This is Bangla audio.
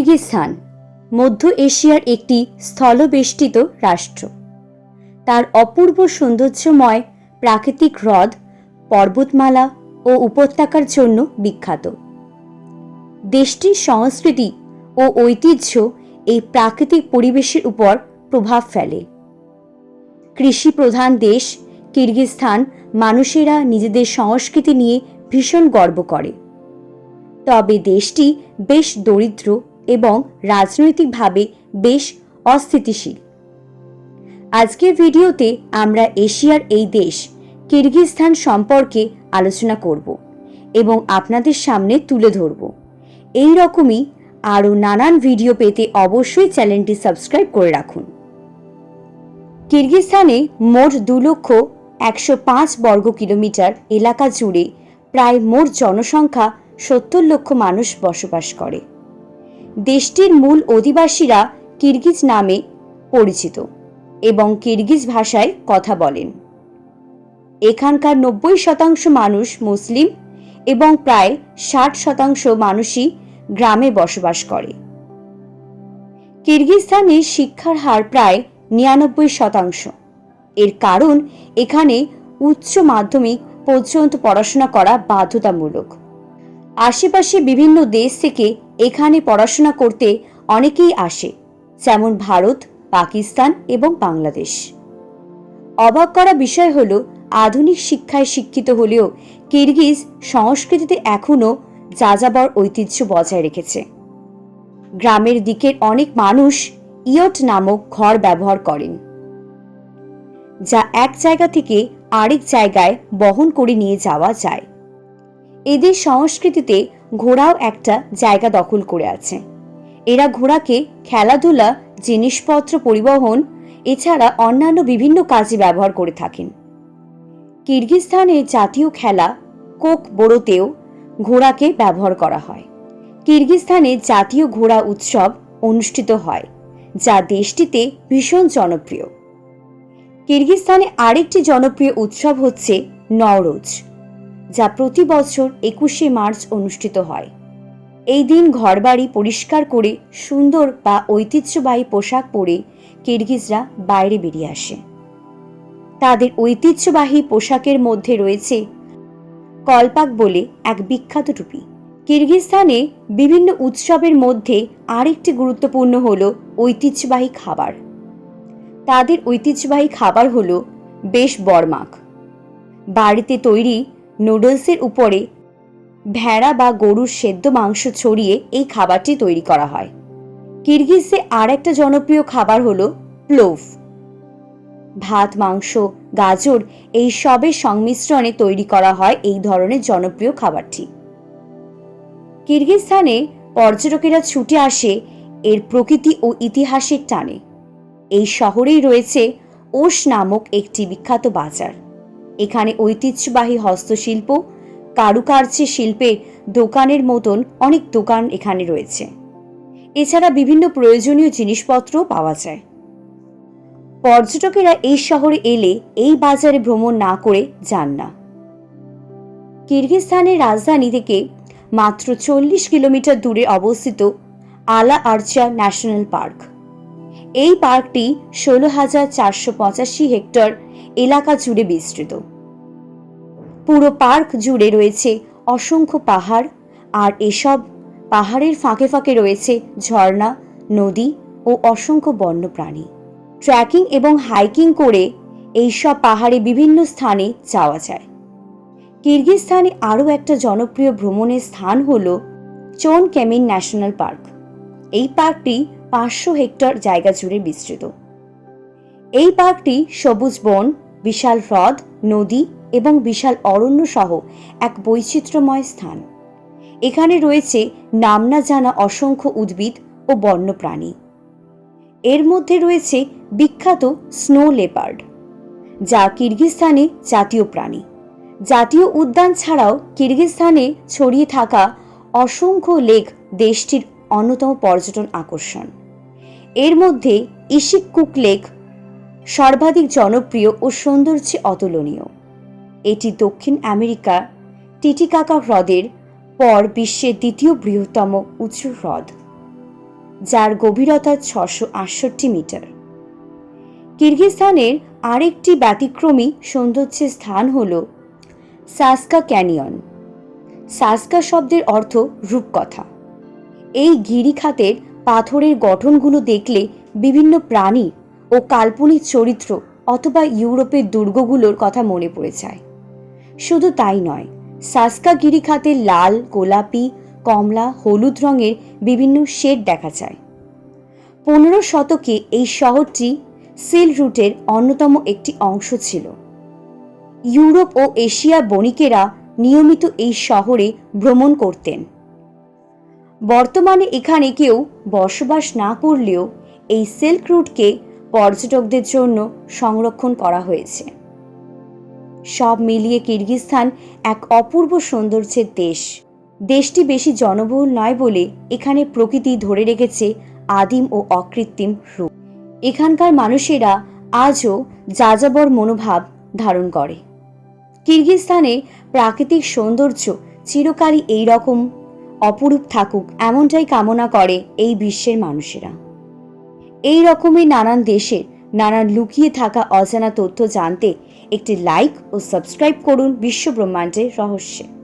কিরগিজস্তান, মধ্য এশিয়ার একটি স্থলবেষ্টিত রাষ্ট্র। তার অপূর্ব সৌন্দর্যময় প্রাকৃতিক হ্রদ, পর্বতমালা ও উপত্যকার জন্য বিখ্যাত। দেশটির সংস্কৃতি ও ঐতিহ্য এই প্রাকৃতিক পরিবেশের উপর প্রভাব ফেলে। কৃষি প্রধান দেশ কিরগিজস্তান মানুষেরা নিজেদের সংস্কৃতি নিয়ে ভীষণ গর্ব করে। তবে দেশটি বেশ দরিদ্র এবং রাজনৈতিকভাবে বেশ অস্থিতিশীল। আজকের ভিডিওতে আমরা এশিয়ার এই দেশ, কিরগিজস্তান সম্পর্কে আলোচনা করব এবং আপনাদের সামনে তুলে ধরব। এই রকমই আরও নানান ভিডিও পেতে অবশ্যই চ্যানেলটি সাবস্ক্রাইব করে রাখুন। কিরগিজস্তানে মোট দু লক্ষ একশো পাঁচ বর্গ কিলোমিটার এলাকা জুড়ে প্রায় মোট জনসংখ্যা সত্তর লক্ষ মানুষ বসবাস করে। দেশটির মূল অধিবাসীরা কিরগিজ নামে পরিচিত এবং কিরগিজ ভাষায় কথা বলেন। এখানকার নব্বই শতাংশ মানুষ মুসলিম এবং প্রায় ষাট শতাংশ মানুষই গ্রামে বসবাস করে। কিরগিজস্তানে শিক্ষার হার প্রায় নিরানব্বই শতাংশ। এর কারণ এখানে উচ্চ মাধ্যমিক পর্যন্ত পড়াশোনা করা বাধ্যতামূলক। আশেপাশে বিভিন্ন দেশ থেকে এখানে পড়াশোনা করতে অনেকেই আসে, যেমন ভারত, পাকিস্তান এবং বাংলাদেশ। অবাক করা বিষয় হল, আধুনিক শিক্ষায় শিক্ষিত হলেও কিরগিজ সংস্কৃতিতে এখনও যাযাবর ঐতিহ্য বজায় রেখেছে। গ্রামের দিকের অনেক মানুষ ইয়ট নামক ঘর ব্যবহার করেন, যা এক জায়গা থেকে আরেক জায়গায় বহন করে নিয়ে যাওয়া যায়। এদের সংস্কৃতিতে ঘোড়াও একটা জায়গা দখল করে আছে। এরা ঘোড়াকে খেলাধুলা, জিনিসপত্র পরিবহন, এছাড়া অন্যান্য বিভিন্ন কাজে ব্যবহার করে থাকেন। কিরগিজস্তানের জাতীয় খেলা, কোক বোড়োতেও ঘোড়াকে ব্যবহার করা হয়। কিরগিজস্তানে জাতীয় ঘোড়া উৎসব অনুষ্ঠিত হয়, যা দেশটিতে ভীষণ জনপ্রিয়। কিরগিজস্তানে আরেকটি জনপ্রিয় উৎসব হচ্ছে নওরোজ। যা প্রতি বছর একুশে মার্চ অনুষ্ঠিত হয়। এই দিন ঘরবাড়ি পরিষ্কার করে, সুন্দর বা ঐতিহ্যবাহী পোশাক পরে কিরগিজরা বাইরে বেরিয়ে আসে। তাদের ঐতিহ্যবাহী পোশাকের মধ্যে রয়েছে কলপাক বলে এক বিখ্যাত টুপি। কিরগিজস্তানে বিভিন্ন উৎসবের মধ্যে আরেকটি গুরুত্বপূর্ণ হল ঐতিহ্যবাহী খাবার। তাদের ঐতিহ্যবাহী খাবার হলো বেশ বরমাক বাড়িতে তৈরি নুডলসের উপরে ভেড়া বা গরুর সেদ্ধ মাংস ছড়িয়ে এই খাবারটি তৈরি করা হয়। কিরগিজে আর একটা জনপ্রিয় খাবার হলো প্লোভ ভাত, মাংস, গাজর এই সবের সংমিশ্রণে তৈরি করা হয় এই ধরনের জনপ্রিয় খাবারটি। কিরগিজস্তানে পর্যটকেরা ছুটে আসে এর প্রকৃতি ও ইতিহাসের টানে। এই শহরেই রয়েছে ওশ নামক একটি বিখ্যাত বাজার। এখানে ঐতিহ্যবাহী হস্তশিল্প, কারুকার্যে শিল্পের দোকানের মতন অনেক দোকান এখানে রয়েছে। এছাড়া বিভিন্ন প্রয়োজনীয় জিনিসপত্রও পাওয়া যায়। পর্যটকেরা এই শহরে এলে এই বাজারে ভ্রমণ না করে যান না। কিরগিজস্তানের রাজধানী থেকে মাত্র চল্লিশ কিলোমিটার দূরে অবস্থিত আলা আর্চা ন্যাশনাল পার্ক। এই পার্কটি ষোলো হাজার চারশো পঁচাশি হেক্টর এলাকা জুড়ে বিস্তৃত। পুরো পার্ক জুড়ে রয়েছে অসংখ্য পাহাড়, আর এসব পাহাড়ের ফাঁকে ফাঁকে রয়েছে ঝর্ণা, নদী ও অসংখ্য বন্যপ্রাণী। ট্রেকিং এবং হাইকিং করে এইসব পাহাড়ে বিভিন্ন স্থানে যাওয়া যায়। কিরগিজস্তানে আরও একটা জনপ্রিয় ভ্রমণের স্থান হল চোন ক্যামিন ন্যাশনাল পার্ক। এই পার্কটি পাঁচশো হেক্টর জায়গা জুড়ে বিস্তৃত। এই পার্কটি সবুজ বন, বিশাল হ্রদ, নদী এবং বিশাল অরণ্য সহ এক বৈচিত্র্যময় স্থান। এখানে রয়েছে নাম না জানা অসংখ্য উদ্ভিদ ও বন্যপ্রাণী। এর মধ্যে রয়েছে বিখ্যাত স্নো লেপার্ড, যা কিরগিজস্তানে জাতীয় প্রাণী। জাতীয় উদ্যান ছাড়াও কিরগিজস্তানে ছড়িয়ে থাকা অসংখ্য লেক দেশটির অন্যতম পর্যটন আকর্ষণ। এর মধ্যে ইশিককুক লেক সর্বাধিক জনপ্রিয় ও সৌন্দর্যে অতুলনীয়। এটি দক্ষিণ আমেরিকা টিটিকাকা হ্রদের পর বিশ্বের দ্বিতীয় বৃহত্তম উঁচু হ্রদ, যার গভীরতা ছশো আটষট্টি মিটার। কিরগিজস্তানের আরেকটি ব্যতিক্রমী সৌন্দর্যের স্থান হল সাসকা ক্যানিয়ন। সাসকা শব্দের অর্থ রূপকথা। এই গিরিখাতের পাথরের গঠনগুলো দেখলে বিভিন্ন প্রাণী ও কাল্পনিক চরিত্র অথবা ইউরোপের দুর্গগুলোর কথা মনে পড়ে যায়। শুধু তাই নয়, সাসকা গিরিখাতে লাল, গোলাপি, কমলা, হলুদ রঙের বিভিন্ন শেড দেখা যায়। পনেরো শতকে এই শহরটি সিল রুটের অন্যতম একটি অংশ ছিল। ইউরোপ ও এশিয়ার বণিকেরা নিয়মিত এই শহরে ভ্রমণ করতেন। বর্তমানে এখানে কেউ বসবাস না করলেও এই সিল্ক রুটকে পর্যটকদের জন্য সংরক্ষণ করা হয়েছে। সব মিলিয়ে কিরগিজস্তান এক অপূর্ব সৌন্দর্যের দেশ। দেশটি বেশি জনবহুল নয় বলে এখানে প্রকৃতি ধরে রেখেছে আদিম ও অকৃত্রিম রূপ। এখানকার মানুষেরা আজও যাযাবর মনোভাব ধারণ করে। কিরগিজস্তানে প্রাকৃতিক সৌন্দর্য চিরকালই এই রকম অপরূপ থাকুক, এমনটাই কামনা করে এই বিশ্বের মানুষেরা। এই রকমের নানান দেশের নানান লুকিয়ে থাকা অজানা তথ্য জানতে একটি লাইক ও সাবস্ক্রাইব করুন বিশ্ব ব্রহ্মাণ্ডের রহস্যে।